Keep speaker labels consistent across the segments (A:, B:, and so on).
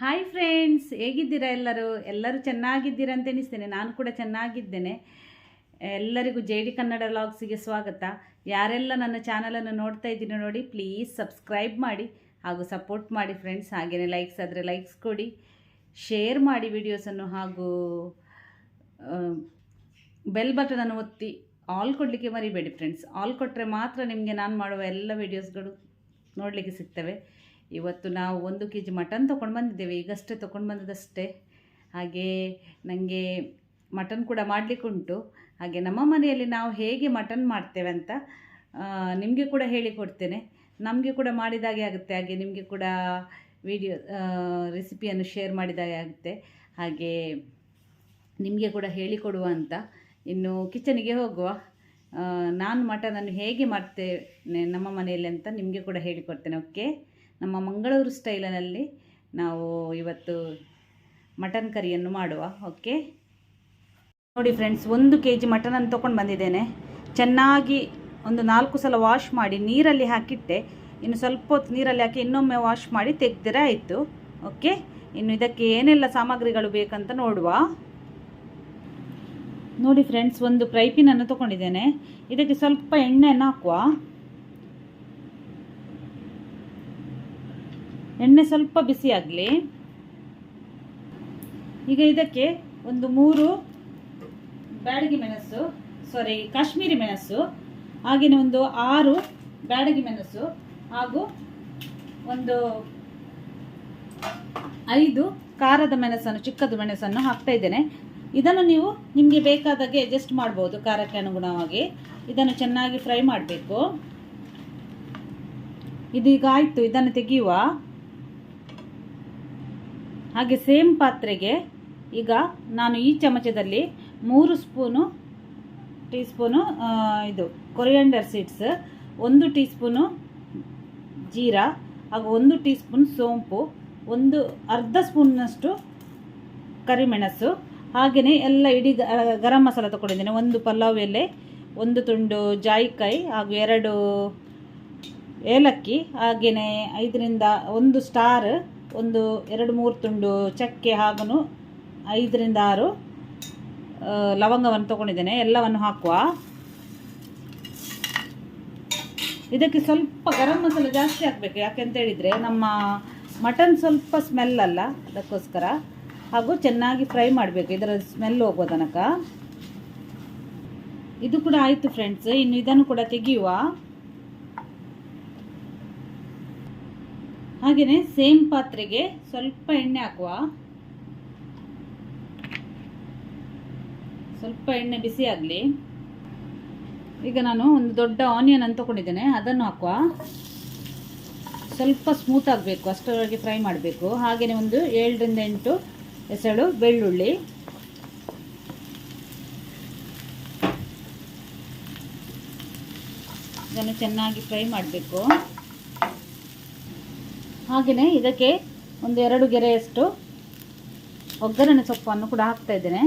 A: Hi friends ಹೇಗಿದ್ದೀರಾ ಎಲ್ಲರೂ? ಎಲ್ಲರೂ ಚೆನ್ನಾಗಿದ್ದೀರಾ ಅಂತ ಎನಿಸ್ತೇನೆ. ನಾನು ಕೂಡ ಚೆನ್ನಾಗಿದ್ದೇನೆ. ಎಲ್ಲರಿಗೂ ಜೆ ಡಿ ಕನ್ನಡ ಲಾಗ್ಸಿಗೆ ಸ್ವಾಗತ. ಯಾರೆಲ್ಲ ನನ್ನ ಚಾನಲನ್ನು ನೋಡ್ತಾ ಇದ್ದೀರೋ ನೋಡಿ ಪ್ಲೀಸ್ ಸಬ್ಸ್ಕ್ರೈಬ್ ಮಾಡಿ ಹಾಗೂ ಸಪೋರ್ಟ್ ಮಾಡಿ ಫ್ರೆಂಡ್ಸ್ ಹಾಗೆಯೇ ಲೈಕ್ಸ್ ಆದರೆ ಲೈಕ್ಸ್ ಕೊಡಿ. ಶೇರ್ ಮಾಡಿ ವಿಡಿಯೋಸನ್ನು ಹಾಗೂ ಬೆಲ್ ಬಟನನ್ನು ಒತ್ತಿ ಆಲ್ ಕೊಡಲಿಕ್ಕೆ ಮರಿಬೇಡಿ ಫ್ರೆಂಡ್ಸ್ ಆಲ್ ಕೊಟ್ಟರೆ ಮಾತ್ರ ನಿಮಗೆ ನಾನು ಮಾಡುವ ಎಲ್ಲ ವಿಡಿಯೋಸ್ಗಳು ನೋಡಲಿಕ್ಕೆ ಸಿಗ್ತವೆ. ಇವತ್ತು ನಾವು ಒಂದು ಕೆ ಜಿ ಮಟನ್ ತೊಗೊಂಡು ಬಂದಿದ್ದೇವೆ. ಈಗಷ್ಟೇ ತೊಗೊಂಡು ಬಂದದಷ್ಟೇ. ಹಾಗೆ ನನಗೆ ಮಟನ್ ಕೂಡ ಮಾಡಲಿಕ್ಕುಂಟು ಹಾಗೆ ನಮ್ಮ ಮನೆಯಲ್ಲಿ ನಾವು ಹೇಗೆ ಮಟನ್ ಮಾಡ್ತೇವೆ ಅಂತ ನಿಮಗೆ ಕೂಡ ಹೇಳಿಕೊಡ್ತೇನೆ ನಮಗೆ ಕೂಡ ಮಾಡಿದಾಗೆ ಆಗುತ್ತೆ. ಹಾಗೆ ನಿಮಗೆ ಕೂಡ ವಿಡಿಯೋ ರೆಸಿಪಿಯನ್ನು ಶೇರ್ ಮಾಡಿದಾಗೆ ಆಗುತ್ತೆ. ಹಾಗೆ ನಿಮಗೆ ಕೂಡ ಹೇಳಿಕೊಡುವ ಅಂತ. ಇನ್ನು ಕಿಚನಿಗೆ ಹೋಗುವ. ನಾನು ಮಟನನ್ನು ಹೇಗೆ ಮಾಡ್ತೇನೆ ನಮ್ಮ ಮನೆಯಲ್ಲಿ ಅಂತ ನಿಮಗೆ ಕೂಡ ಹೇಳಿಕೊಡ್ತೇನೆ ಓಕೆ ನಮ್ಮ ಮಂಗಳೂರು ಸ್ಟೈಲಿನಲ್ಲಿ ನಾವು ಇವತ್ತು ಮಟನ್ ಕರಿಯನ್ನು ಮಾಡುವ ಓಕೆ ನೋಡಿ ಫ್ರೆಂಡ್ಸ್ ಒಂದು ಕೆ ಜಿ ಮಟನನ್ನು ತೊಗೊಂಡು ಬಂದಿದ್ದೇನೆ. ಚೆನ್ನಾಗಿ ಒಂದು ನಾಲ್ಕು ಸಲ ವಾಶ್ ಮಾಡಿ ನೀರಲ್ಲಿ ಹಾಕಿಟ್ಟೆ. ಇನ್ನು ಸ್ವಲ್ಪ ಹೊತ್ತು ನೀರಲ್ಲಿ ಹಾಕಿ ಇನ್ನೊಮ್ಮೆ ವಾಶ್ ಮಾಡಿ ತೆಗೆದರೆ ಆಯಿತು ಓಕೆ ಇನ್ನು ಇದಕ್ಕೆ ಏನೆಲ್ಲ ಸಾಮಗ್ರಿಗಳು ಬೇಕಂತ ನೋಡುವ. ನೋಡಿ ಫ್ರೆಂಡ್ಸ್ ಒಂದು ಫ್ರೈ ಪಿನನ್ನು ತೊಗೊಂಡಿದ್ದೇನೆ. ಇದಕ್ಕೆ ಸ್ವಲ್ಪ ಎಣ್ಣೆಯನ್ನು ಹಾಕುವ. ಎಣ್ಣೆ ಸ್ವಲ್ಪ ಬಿಸಿ ಆಗಲಿ. ಈಗ ಇದಕ್ಕೆ ಒಂದು ಮೂರು ಬ್ಯಾಡಗಿ ಮೆಣಸು ಸಾರಿ ಕಾಶ್ಮೀರಿ ಮೆಣಸು ಹಾಗೆಯೇ ಒಂದು ಆರು ಬ್ಯಾಡಗಿ ಮೆಣಸು ಹಾಗೂ ಒಂದು ಐದು ಖಾರದ ಮೆಣಸನ್ನು, ಚಿಕ್ಕದು ಮೆಣಸನ್ನು ಹಾಕ್ತಾ ಇದ್ದೇನೆ. ಇದನ್ನು ನೀವು ನಿಮಗೆ ಬೇಕಾದಾಗೆ ಅಡ್ಜಸ್ಟ್ ಮಾಡ್ಬೋದು ಖಾರಕ್ಕೆ ಅನುಗುಣವಾಗಿ. ಇದನ್ನು ಚೆನ್ನಾಗಿ ಫ್ರೈ ಮಾಡಬೇಕು. ಇದೀಗ ಆಯಿತು, ಇದನ್ನು ತೆಗೆಯುವ. ಹಾಗೆ ಸೇಮ್ ಪಾತ್ರೆಗೆ ಈಗ ನಾನು ಈ ಚಮಚದಲ್ಲಿ ಮೂರು ಸ್ಪೂನು ಟೀ ಸ್ಪೂನು ಇದು ಕೊರಿಯಾಂಡರ್ ಸೀಡ್ಸ್, ಒಂದು ಟೀ ಸ್ಪೂನು ಜೀರಾ, ಹಾಗೂ ಒಂದು ಟೀ ಸ್ಪೂನ್ ಸೋಂಪು, ಒಂದು ಅರ್ಧ ಸ್ಪೂನ್ನಷ್ಟು ಕರಿಮೆಣಸು, ಹಾಗೆಯೇ ಎಲ್ಲ ಇಡೀ ಗರಂ ಮಸಾಲ ತೊಗೊಂಡಿದ್ದೇನೆ ಒಂದು ಪಲಾವ್ ಎಲೆ, ಒಂದು ತುಂಡು ಜಾಯಿಕಾಯಿ, ಹಾಗೂ ಎರಡು ಏಲಕ್ಕಿ, ಹಾಗೆಯೇ ಐದರಿಂದ ಒಂದು ಸ್ಟಾರ್ ಒಂದು ಎರಡು ಮೂರು ತುಂಡು ಚಕ್ಕೆ ಹಾಗೂ ಐದರಿಂದ ಆರು ಲವಂಗವನ್ನು ತೊಗೊಂಡಿದ್ದೇನೆ. ಎಲ್ಲವನ್ನು ಹಾಕುವ. ಇದಕ್ಕೆ ಸ್ವಲ್ಪ ಗರಂ ಮಸಾಲೆ ಜಾಸ್ತಿ ಹಾಕಬೇಕು. ಯಾಕೆಂತ ಹೇಳಿದರೆ ನಮ್ಮ ಮಟನ್ ಸ್ವಲ್ಪ ಸ್ಮೆಲ್ ಅಲ್ಲ. ಅದಕ್ಕೋಸ್ಕರ. ಹಾಗೂ ಚೆನ್ನಾಗಿ ಫ್ರೈ ಮಾಡಬೇಕು. ಇದರ ಸ್ಮೆಲ್ ಹೋಗೋ ತನಕ. ಇದು ಕೂಡ ಆಯಿತು ಫ್ರೆಂಡ್ಸ್ ಇನ್ನು ಇದನ್ನು ಕೂಡ ತೆಗೆಯುವ. ಹಾಗೆಯೇ ಸೇಮ್ ಪಾತ್ರೆಗೆ ಸ್ವಲ್ಪ ಎಣ್ಣೆ ಹಾಕುವ. ಸ್ವಲ್ಪ ಎಣ್ಣೆ ಬಿಸಿ ಆಗಲಿ. ಈಗ ನಾನು ಒಂದು ದೊಡ್ಡ ಆನಿಯನ್ ಅಂತ ತಗೊಂಡಿದ್ದೇನೆ, ಅದನ್ನು ಹಾಕುವ. ಸ್ವಲ್ಪ ಸ್ಮೂತ್ ಆಗಬೇಕು, ಅಷ್ಟರೊಳಗೆ ಫ್ರೈ ಮಾಡಬೇಕು. ಹಾಗೆಯೇ ಒಂದು ಏಳರಿಂದ ಎಂಟು ಎಸಳು ಬೆಳ್ಳುಳ್ಳಿ. ಇದನ್ನು ಚೆನ್ನಾಗಿ ಫ್ರೈ ಮಾಡಬೇಕು. ಹಾಗೆಯೇ ಇದಕ್ಕೆ ಒಂದು ಎರಡು ಗೆರೆಯಷ್ಟು ಒಗ್ಗರಣೆ ಸೊಪ್ಪನ್ನು ಕೂಡ ಹಾಕ್ತಾ ಇದ್ದೇನೆ.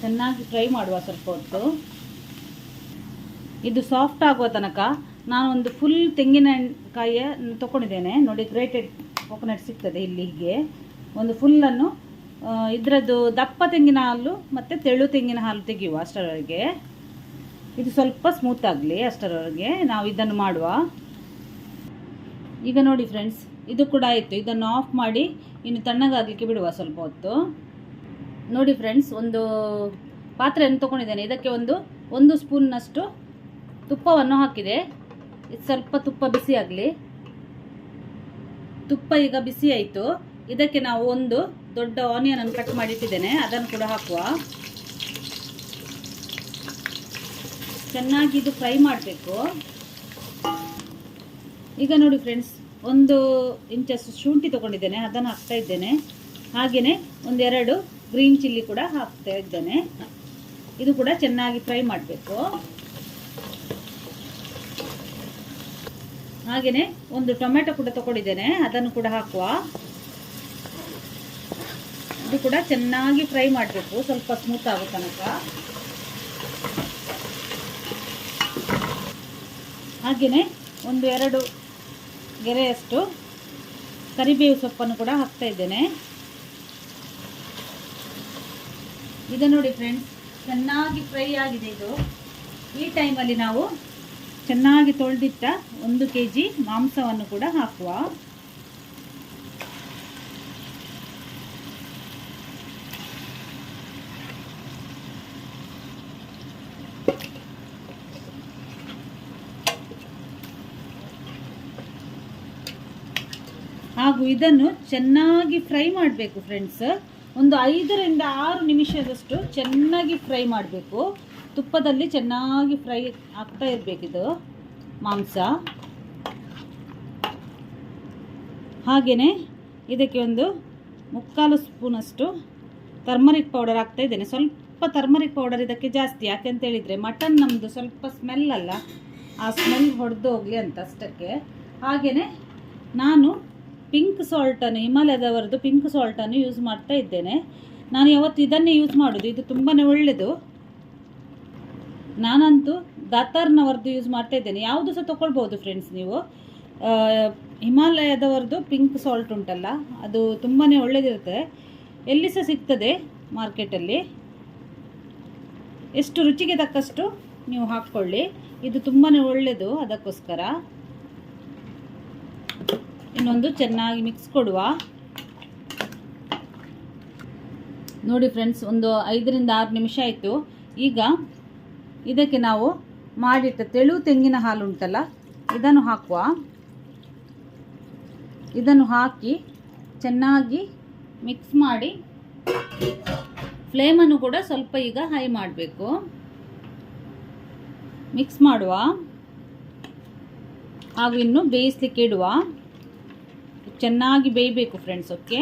A: ಚೆನ್ನಾಗಿ ಫ್ರೈ ಮಾಡುವ ಸ್ವಲ್ಪ ಹೊತ್ತು. ಇದು ಸಾಫ್ಟ್ ಆಗುವ ತನಕ ನಾನು ಒಂದು ಫುಲ್ ತೆಂಗಿನಕಾಯಿಯ ತೊಗೊಂಡಿದ್ದೇನೆ ನೋಡಿ ಗ್ರೇಟೆಡ್ ಕೋಕೋನಟ್ ಸಿಗ್ತದೆ ಇಲ್ಲಿ ಹೀಗೆ. ಒಂದು ಫುಲ್ಲನ್ನು ಇದರದ್ದು ದಪ್ಪ ತೆಂಗಿನ ಹಾಲು ಮತ್ತು ತೆಳು ತೆಂಗಿನ ಹಾಲು ತೆಗೆಯುವ ಅಷ್ಟರವರೆಗೆ. ಇದು ಸ್ವಲ್ಪ ಸ್ಮೂತ್ ಆಗಲಿ ಅಷ್ಟರವರೆಗೆ ನಾವು ಇದನ್ನು ಮಾಡುವ. ಈಗ ನೋಡಿ ಫ್ರೆಂಡ್ಸ್ ಇದು ಕೂಡ ಆಯಿತು. ಇದನ್ನು ಆಫ್ ಮಾಡಿ, ಇನ್ನು ತಣ್ಣಗಾಗಲಿಕ್ಕೆ ಬಿಡುವ ಸ್ವಲ್ಪ ಹೊತ್ತು. ನೋಡಿ ಫ್ರೆಂಡ್ಸ್ ಒಂದು ಪಾತ್ರೆಯನ್ನು ತೊಗೊಂಡಿದ್ದೇನೆ. ಇದಕ್ಕೆ ಒಂದು ಒಂದು ಸ್ಪೂನ್ನಷ್ಟು ತುಪ್ಪವನ್ನು ಹಾಕಿದೆ. ಇದು ಸ್ವಲ್ಪ ತುಪ್ಪ ಬಿಸಿ ಆಗಲಿ. ತುಪ್ಪ ಈಗ ಬಿಸಿ ಆಯಿತು. ಇದಕ್ಕೆ ನಾವು ಒಂದು ದೊಡ್ಡ ಆನಿಯನನ್ನು ಕಟ್ ಮಾಡಿ ಇಟ್ಟಿದ್ದೇನೆ ಅದನ್ನು ಕೂಡ ಹಾಕುವ. ಚೆನ್ನಾಗಿ ಇದು ಫ್ರೈ ಮಾಡಬೇಕು. ಈಗ ನೋಡಿ ಫ್ರೆಂಡ್ಸ್, ಒಂದು ಇಂಚಷ್ಟು ಶುಂಠಿ ತೊಗೊಂಡಿದ್ದೇನೆ, ಅದನ್ನು ಹಾಕ್ತಾ ಇದ್ದೇನೆ. ಹಾಗೆಯೇ ಒಂದೆರಡು ಗ್ರೀನ್ ಚಿಲ್ಲಿ ಕೂಡ ಹಾಕ್ತಾ ಇದ್ದೇನೆ. ಇದು ಕೂಡ ಚೆನ್ನಾಗಿ ಫ್ರೈ ಮಾಡಬೇಕು. ಹಾಗೆಯೇ ಒಂದು ಟೊಮೆಟೊ ಕೂಡ ತಗೊಂಡಿದ್ದೇನೆ, ಅದನ್ನು ಕೂಡ ಹಾಕುವ. ಇದು ಕೂಡ ಚೆನ್ನಾಗಿ ಫ್ರೈ ಮಾಡಬೇಕು, ಸ್ವಲ್ಪ ಸ್ಮೂತ್ ಆಗೋ ತನಕ. ಹಾಗೆಯೇ ಒಂದು ಎರಡು ಗೆರೆಯಷ್ಟು ಕರಿಬೇವು ಸೊಪ್ಪನ್ನು ಕೂಡ ಹಾಕ್ತಾ ಇದ್ದೇನೆ. ಇದು ನೋಡಿ ಫ್ರೆಂಡ್ಸ್ ಚೆನ್ನಾಗಿ ಫ್ರೈ ಆಗಿದೆ ಇದು. ಈ ಟೈಮಲ್ಲಿ ನಾವು ಚೆನ್ನಾಗಿ ತೊಳೆದಿಟ್ಟ ಒಂದು ಕೆ ಜಿ ಮಾಂಸವನ್ನು ಕೂಡ ಹಾಕುವ. ಹಾಗೂ ಇದನ್ನು ಚೆನ್ನಾಗಿ ಫ್ರೈ ಮಾಡಬೇಕು ಫ್ರೆಂಡ್ಸ್ ಒಂದು ಐದರಿಂದ ಆರು ನಿಮಿಷದಷ್ಟು ಚೆನ್ನಾಗಿ ಫ್ರೈ ಮಾಡಬೇಕು. ತುಪ್ಪದಲ್ಲಿ ಚೆನ್ನಾಗಿ ಫ್ರೈ ಆಗ್ತಾ ಇರಬೇಕಿದು ಮಾಂಸ. ಹಾಗೆಯೇ ಇದಕ್ಕೆ ಒಂದು ಮುಕ್ಕಾಲು ಸ್ಪೂನಷ್ಟು ಟರ್ಮರಿಕ್ ಪೌಡರ್ ಹಾಕ್ತಾ ಇದ್ದೇನೆ. ಸ್ವಲ್ಪ ಟರ್ಮರಿಕ್ ಪೌಡರ್ ಇದಕ್ಕೆ ಜಾಸ್ತಿ ಯಾಕೆಂತ ಹೇಳಿದರೆ ಮಟನ್ ನಮ್ಮದು ಸ್ವಲ್ಪ ಸ್ಮೆಲ್ ಅಲ್ಲ. ಆ ಸ್ಮೆಲ್ ಹೊಡೆದು ಹೋಗಲಿ ಅಂತ ಅಷ್ಟಕ್ಕೆ. ಹಾಗೆಯೇ ನಾನು ಪಿಂಕ್ ಸಾಲ್ಟನ್ನು ಹಿಮಾಲಯದವರದ್ದು ಪಿಂಕ್ ಸಾಲ್ಟನ್ನು ಯೂಸ್ ಮಾಡ್ತಾ ಇದ್ದೇನೆ. ನಾನು ಯಾವತ್ತು ಇದನ್ನೇ ಯೂಸ್ ಮಾಡೋದು, ಇದು ತುಂಬಾ ಒಳ್ಳೆಯದು ನಾನಂತೂ ದಾತಾರ್ನವರದ್ದು ಯೂಸ್ ಮಾಡ್ತಾ ಇದ್ದೇನೆ. ಯಾವುದು ಸಹ ತೊಗೊಳ್ಬೋದು ಫ್ರೆಂಡ್ಸ್ ನೀವು? ಹಿಮಾಲಯದವರದ್ದು ಪಿಂಕ್ ಸಾಲ್ಟ್ ಉಂಟಲ್ಲ, ಅದು ತುಂಬಾ ಒಳ್ಳೆಯದಿರುತ್ತೆ ಎಲ್ಲಿ ಸಹ ಸಿಗ್ತದೆ ಮಾರ್ಕೆಟಲ್ಲಿ ಎಷ್ಟು ರುಚಿಗೆ ತಕ್ಕಷ್ಟು ನೀವು ಹಾಕ್ಕೊಳ್ಳಿ. ಇದು ತುಂಬಾ ಒಳ್ಳೆಯದು ಅದಕ್ಕೋಸ್ಕರ. ಇನ್ನೊಂದು ಚೆನ್ನಾಗಿ ಮಿಕ್ಸ್ ಕೊಡುವ. ನೋಡಿ ಫ್ರೆಂಡ್ಸ್ ಒಂದು ಐದರಿಂದ ಆರು ನಿಮಿಷ ಆಯಿತು. ಈಗ ಇದಕ್ಕೆ ನಾವು ಮಾಡಿಟ್ಟ ತೆಳು ತೆಂಗಿನ ಹಾಲು ಉಂಟಲ್ಲ, ಇದನ್ನು ಹಾಕುವ. ಇದನ್ನು ಹಾಕಿ ಚೆನ್ನಾಗಿ ಮಿಕ್ಸ್ ಮಾಡಿ ಫ್ಲೇಮನ್ನು ಕೂಡ ಸ್ವಲ್ಪ ಈಗ ಹೈ ಮಾಡಬೇಕು. ಮಿಕ್ಸ್ ಮಾಡುವ. ಹಾಗೂ ಇನ್ನು ಬೇಯಿಸ್ಲಿಕ್ಕೆ ಇಡುವ. ಚೆನ್ನಾಗಿ ಬೇಯಬೇಕು ಫ್ರೆಂಡ್ಸ್ ಓಕೆ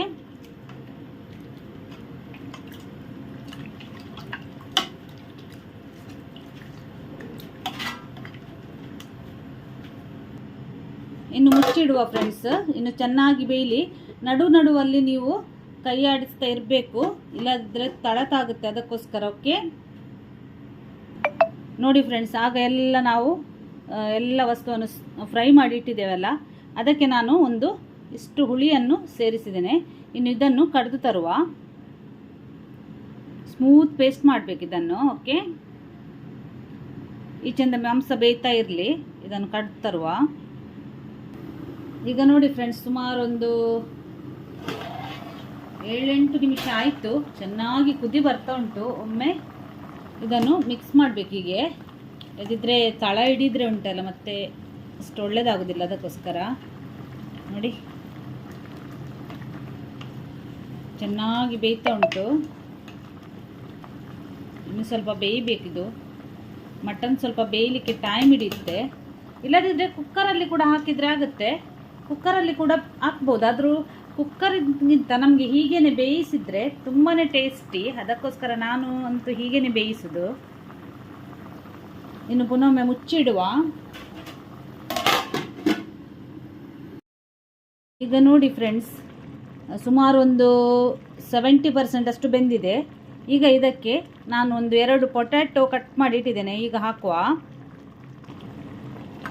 A: ಇನ್ನು ಮುಚ್ಚಿಡುವ ಫ್ರೆಂಡ್ಸ್ ಇನ್ನು ಚೆನ್ನಾಗಿ ಬೇಯಲಿ. ನಡು ನಡುವಲ್ಲಿ ನೀವು ಕೈ ಆಡಿಸ್ತಾ ಇರಬೇಕು. ಇಲ್ಲದ್ರೆ ತಳತಾಗುತ್ತೆ ಅದಕ್ಕೋಸ್ಕರ ಓಕೆ ನೋಡಿ ಫ್ರೆಂಡ್ಸ್ ಆಗ ಎಲ್ಲ ನಾವು ಎಲ್ಲ ವಸ್ತುವನ್ನು ಫ್ರೈ ಮಾಡಿ ಇಟ್ಟಿದ್ದೇವಲ್ಲ, ಅದಕ್ಕೆ ನಾನು ಒಂದು ಇಷ್ಟು ಹುಳಿಯನ್ನು ಸೇರಿಸಿದ್ದೇನೆ. ಇನ್ನು ಇದನ್ನು ಕಡಿದು ತರುವ. ಸ್ಮೂತ್ ಪೇಸ್ಟ್ ಮಾಡಬೇಕು ಇದನ್ನು, ಓಕೆ? ಈಚೆಂದ ಮಾಂಸ ಬೇಯ್ತಾ ಇರಲಿ, ಇದನ್ನು ಕಡಿದು ತರುವ. ಈಗ ನೋಡಿ ಫ್ರೆಂಡ್ಸ್ ಸುಮಾರು ಒಂದು ಏಳೆಂಟು ನಿಮಿಷ ಆಯಿತು. ಚೆನ್ನಾಗಿ ಕುದಿ ಬರ್ತಾ ಉಂಟು. ಒಮ್ಮೆ ಇದನ್ನು ಮಿಕ್ಸ್ ಮಾಡಬೇಕು ಹೀಗೆ. ಇದಿದ್ರೆ ತಳ ಹಿಡಿದ್ರೆ ಉಂಟಲ್ಲ, ಮತ್ತೆ ಅಷ್ಟು ಒಳ್ಳೇದಾಗೋದಿಲ್ಲ ಅದಕ್ಕೋಸ್ಕರ. ನೋಡಿ. ಚೆನ್ನಾಗಿ ಬೇಯ್ತಾ ಉಂಟು. ಇನ್ನು ಸ್ವಲ್ಪ ಬೇಯಬೇಕಿದು. ಮಟನ್ ಸ್ವಲ್ಪ ಬೇಯಲಿಕ್ಕೆ ಟೈಮ್ ಹಿಡಿಯುತ್ತೆ. ಇಲ್ಲದಿದ್ದರೆ ಕುಕ್ಕರಲ್ಲಿ ಕೂಡ ಹಾಕಿದರೆ ಆಗುತ್ತೆ. ಕುಕ್ಕರಲ್ಲಿ ಕೂಡ ಹಾಕ್ಬೋದು. ಆದರೂ ಕುಕ್ಕರ್ಗಿಂತ ನಮಗೆ ಹೀಗೇನೆ ಬೇಯಿಸಿದರೆ ತುಂಬಾ ಟೇಸ್ಟಿ ಅದಕ್ಕೋಸ್ಕರ ನಾನು ಅಂತೂ ಹೀಗೇನೆ ಬೇಯಿಸೋದು. ಇನ್ನು ಪುನೊಮ್ಮೆ ಮುಚ್ಚಿಡುವ. ಈಗ ನೋಡಿ ಫ್ರೆಂಡ್ಸ್ ಸುಮಾರು ಒಂದು ಸೆವೆಂಟಿ ಪರ್ಸೆಂಟ್ ಅಷ್ಟು ಬೆಂದಿದೆ. ಈಗ ಇದಕ್ಕೆ ನಾನು ಒಂದು ಎರಡು ಪೊಟ್ಯಾಟೊ ಕಟ್ ಮಾಡಿ ಇಟ್ಟಿದ್ದೇನೆ. ಈಗ ಹಾಕುವ.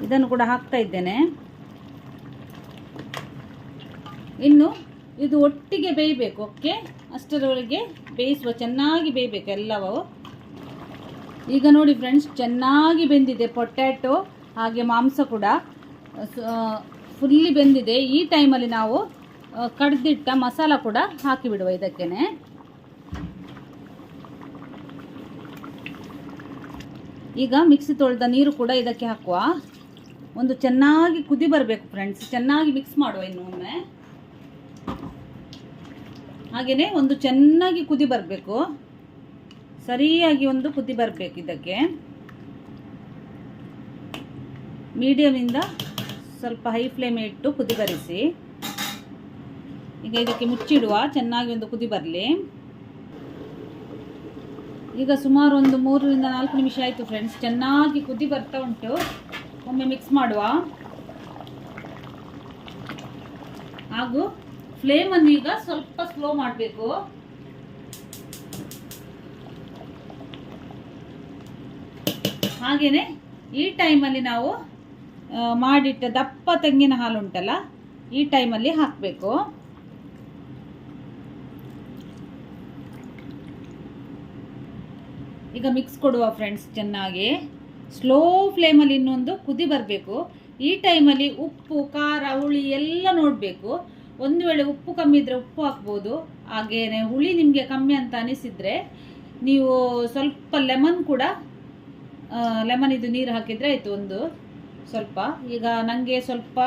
A: ಇದನ್ನು ಕೂಡ ಹಾಕ್ತಾ ಇದ್ದೇನೆ. ಇನ್ನು ಇದು ಒಟ್ಟಿಗೆ ಬೇಯಬೇಕು, ಓಕೆ? ಅಷ್ಟರವರೆಗೆ ಬೇಯಿಸುವ, ಚೆನ್ನಾಗಿ ಬೇಯಬೇಕು ಎಲ್ಲವೂ. ಈಗ ನೋಡಿ ಫ್ರೆಂಡ್ಸ್ ಚೆನ್ನಾಗಿ ಬೆಂದಿದೆ ಪೊಟ್ಯಾಟೊ ಹಾಗೆ ಮಾಂಸ ಕೂಡ. ಫುಲ್ಲಿ ಬೆಂದಿದೆ. ಈ ಟೈಮಲ್ಲಿ ನಾವು ಕಡ್ದಿಟ್ಟ ಮಸಾಲ ಕೂಡ ಹಾಕಿಬಿಡುವ ಇದಕ್ಕೇನೆ. ಈಗ ಮಿಕ್ಸಿ ತೊಳೆದ ನೀರು ಕೂಡ ಇದಕ್ಕೆ ಹಾಕುವ. ಒಂದು ಚೆನ್ನಾಗಿ ಕುದಿ ಬರಬೇಕು ಫ್ರೆಂಡ್ಸ್ ಚೆನ್ನಾಗಿ ಮಿಕ್ಸ್ ಮಾಡುವ ಇನ್ನು ಒಮ್ಮೆ. ಹಾಗೆಯೇ ಒಂದು ಚೆನ್ನಾಗಿ ಕುದಿ ಬರಬೇಕು. ಸರಿಯಾಗಿ ಒಂದು ಕುದಿ ಬರಬೇಕು ಇದಕ್ಕೆ. ಮೀಡಿಯಮಿಂದ ಸ್ವಲ್ಪ ಹೈ ಫ್ಲೇಮ್ ಇಟ್ಟು ಕುದಿ ಬರಿಸಿ. ಈಗ ಇದಕ್ಕೆ ಮುಚ್ಚಿಡುವ, ಚೆನ್ನಾಗಿ ಒಂದು ಕುದಿ ಬರಲಿ. ಈಗ ಸುಮಾರು ಒಂದು ಮೂರರಿಂದ ನಾಲ್ಕು ನಿಮಿಷ ಆಯಿತು ಫ್ರೆಂಡ್ಸ್ ಚೆನ್ನಾಗಿ ಕುದಿ ಬರ್ತಾ ಉಂಟು. ಒಮ್ಮೆ ಮಿಕ್ಸ್ ಮಾಡುವ. ಹಾಗೂ ಫ್ಲೇಮನ್ನು ಈಗ ಸ್ವಲ್ಪ ಸ್ಲೋ ಮಾಡಬೇಕು. ಹಾಗೆಯೇ ಈ ಟೈಮಲ್ಲಿ ನಾವು ಮಾಡಿಟ್ಟ ದಪ್ಪ ತೆಂಗಿನ ಹಾಲು ಉಂಟಲ್ಲ, ಈ ಟೈಮಲ್ಲಿ ಹಾಕಬೇಕು. ಈಗ ಮಿಕ್ಸ್ ಕೊಡುವ ಫ್ರೆಂಡ್ಸ್ ಚೆನ್ನಾಗಿ. ಸ್ಲೋ ಫ್ಲೇಮಲ್ಲಿ ಇನ್ನೊಂದು ಕುದಿ ಬರಬೇಕು. ಈ ಟೈಮಲ್ಲಿ ಉಪ್ಪು, ಖಾರ, ಹುಳಿ ಎಲ್ಲ ನೋಡಬೇಕು. ಒಂದು ವೇಳೆ ಉಪ್ಪು ಕಮ್ಮಿ ಇದ್ದರೆ ಉಪ್ಪು ಹಾಕ್ಬೋದು. ಹಾಗೇನೆ ಹುಳಿ ನಿಮಗೆ ಕಮ್ಮಿ ಅಂತ ಅನಿಸಿದರೆ ನೀವು ಸ್ವಲ್ಪ ಲೆಮನ್ ಕೂಡ ಲೆಮನ್ ಇದು ನೀರು ಹಾಕಿದರೆ ಆಯಿತು ಒಂದು ಸ್ವಲ್ಪ. ಈಗ ನನಗೆ ಸ್ವಲ್ಪ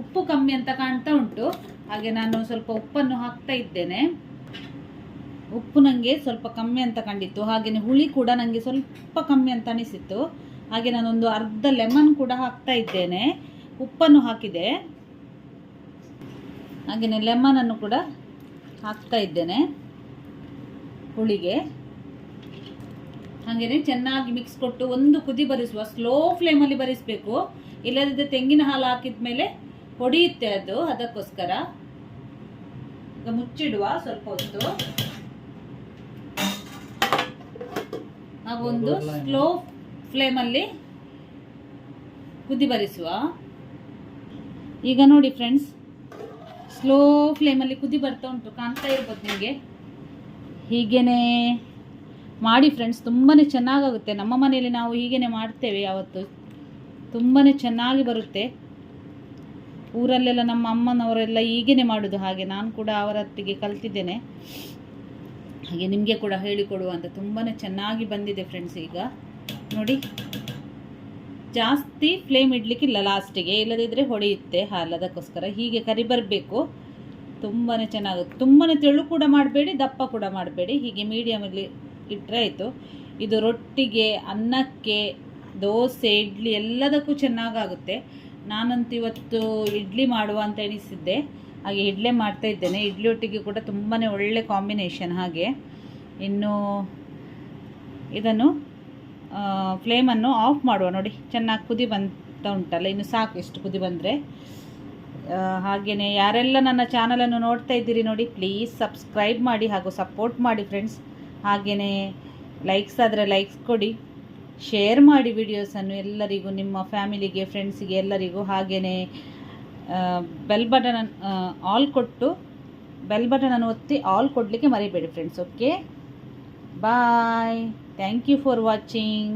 A: ಉಪ್ಪು ಕಮ್ಮಿ ಅಂತ ಕಾಣ್ತಾ ಉಂಟು. ಹಾಗೆ ನಾನು ಸ್ವಲ್ಪ ಉಪ್ಪನ್ನು ಹಾಕ್ತಾ ಇದ್ದೇನೆ. ಉಪ್ಪು ನನಗೆ ಸ್ವಲ್ಪ ಕಮ್ಮಿ ಅಂತ ಕಂಡಿತ್ತು. ಹಾಗೆಯೇ ಹುಳಿ ಕೂಡ ನನಗೆ ಸ್ವಲ್ಪ ಕಮ್ಮಿ ಅಂತ ಅನಿಸಿತ್ತು. ಹಾಗೆ ನಾನೊಂದು ಅರ್ಧ ಲೆಮನ್ ಕೂಡ ಹಾಕ್ತಾ ಇದ್ದೇನೆ. ಉಪ್ಪನ್ನು ಹಾಕಿದೆ. ಹಾಗೆಯೇ ಲೆಮನನ್ನು ಕೂಡ ಹಾಕ್ತಾ ಇದ್ದೇನೆ ಹುಳಿಗೆ. ಹಾಗೆಯೇ ಚೆನ್ನಾಗಿ ಮಿಕ್ಸ್ ಕೊಟ್ಟು ಒಂದು ಕುದಿ ಬರಿಸುವ, ಸ್ಲೋ ಫ್ಲೇಮಲ್ಲಿ ಬರಿಸಬೇಕು. ಇಲ್ಲದಿದ್ದರೆ ತೆಂಗಿನ ಹಾಲು ಹಾಕಿದ ಮೇಲೆ ಹೊಡೆಯುತ್ತೆ ಅದು ಅದಕ್ಕೋಸ್ಕರ. ಈಗ ಮುಚ್ಚಿಡುವ ಸ್ವಲ್ಪ ಹೊತ್ತು. ನಾವೊಂದು ಸ್ಲೋ ಫ್ಲೇಮಲ್ಲಿ ಕುದಿ ಬರಿಸುವ. ಈಗ ನೋಡಿ ಫ್ರೆಂಡ್ಸ್ ಸ್ಲೋ ಫ್ಲೇಮಲ್ಲಿ ಕುದಿ ಬರ್ತಾ ಉಂಟು ಕಾಣ್ತಾ ಇರ್ಬೋದು ನಿಮಗೆ? ಹೀಗೇನೆ ಮಾಡಿ ಫ್ರೆಂಡ್ಸ್ ತುಂಬಾ ಚೆನ್ನಾಗಾಗುತ್ತೆ. ನಮ್ಮ ಮನೆಯಲ್ಲಿ ನಾವು ಹೀಗೇನೆ ಮಾಡ್ತೇವೆ ಯಾವತ್ತು. ತುಂಬಾ ಚೆನ್ನಾಗಿ ಬರುತ್ತೆ. ಊರಲ್ಲೆಲ್ಲ ನಮ್ಮ ಅಮ್ಮನವರೆಲ್ಲ ಹೀಗೇನೆ ಮಾಡೋದು ಹಾಗೆ. ನಾನು ಕೂಡ ಅವರೊತ್ತಿಗೆ ಕಲ್ತಿದ್ದೇನೆ. ಹಾಗೆ ನಿಮಗೆ ಕೂಡ ಹೇಳಿಕೊಡುವ ಅಂತ ತುಂಬಾ ಚೆನ್ನಾಗಿ ಬಂದಿದೆ ಫ್ರೆಂಡ್ಸ್ ಈಗ. ನೋಡಿ, ಜಾಸ್ತಿ ಫ್ಲೇಮ್ ಇಡಲಿಕ್ಕಿಲ್ಲ ಲಾಸ್ಟಿಗೆ ಇಲ್ಲದಿದ್ದರೆ ಹೊಡೆಯುತ್ತೆ ಹಾಲು ಅದಕ್ಕೋಸ್ಕರ ಹೀಗೆ ಕರಿ ಬರಬೇಕು. ತುಂಬಾ ಚೆನ್ನಾಗುತ್ತೆ ತುಂಬಾ ತೆಳು ಕೂಡ ಮಾಡಬೇಡಿ, ದಪ್ಪ ಕೂಡ ಮಾಡಬೇಡಿ. ಹೀಗೆ ಮೀಡಿಯಮಲ್ಲಿ ಇಟ್ಟರೆ ಆಯಿತು. ಇದು ರೊಟ್ಟಿಗೆ, ಅನ್ನಕ್ಕೆ, ದೋಸೆ, ಇಡ್ಲಿ ಎಲ್ಲದಕ್ಕೂ ಚೆನ್ನಾಗಾಗುತ್ತೆ. ನಾನಂತೂ ಇವತ್ತು ಇಡ್ಲಿ ಮಾಡುವ ಅಂತ ಎಣಿಸಿದ್ದೆ. ಹಾಗೆ ಇಡ್ಲಿ ಮಾಡ್ತಾ ಇದ್ದೇನೆ. ಇಡ್ಲಿ ಒಟ್ಟಿಗೆ ಕೂಡ ತುಂಬಾ ಒಳ್ಳೆ ಕಾಂಬಿನೇಷನ್ ಹಾಗೆ. ಇನ್ನು ಇದನ್ನು ಫ್ಲೇಮನ್ನು ಆಫ್ ಮಾಡುವ. ನೋಡಿ, ಚೆನ್ನಾಗಿ ಕುದಿ ಬಂತ ಉಂಟಲ್ಲ, ಇನ್ನು ಸಾಕು ಎಷ್ಟು ಕುದಿ ಬಂದರೆ. ಹಾಗೆಯೇ ಯಾರೆಲ್ಲ ನನ್ನ ಚಾನಲನ್ನು ನೋಡ್ತಾ ಇದ್ದೀರಿ ನೋಡಿ ಪ್ಲೀಸ್ ಸಬ್ಸ್ಕ್ರೈಬ್ ಮಾಡಿ ಹಾಗೂ ಸಪೋರ್ಟ್ ಮಾಡಿ ಫ್ರೆಂಡ್ಸ್ ಹಾಗೆಯೇ ಲೈಕ್ಸ್ ಆದರೆ ಲೈಕ್ಸ್ ಕೊಡಿ. ಶೇರ್ ಮಾಡಿ ವಿಡಿಯೋಸನ್ನು ಎಲ್ಲರಿಗೂ, ನಿಮ್ಮ ಫ್ಯಾಮಿಲಿಗೆ ಫ್ರೆಂಡ್ಸಿಗೆ ಎಲ್ಲರಿಗೂ. ಹಾಗೆಯೇ ಬೆಲ್ ಬಟನ್ ಆಲ್ ಕೊಟ್ಟು ಬೆಲ್ ಬಟನನ್ನು ಒತ್ತಿ ಆಲ್ ಕೊಡಲಿಕ್ಕೆ ಮರಿಬೇಡಿ friends okay bye thank you for watching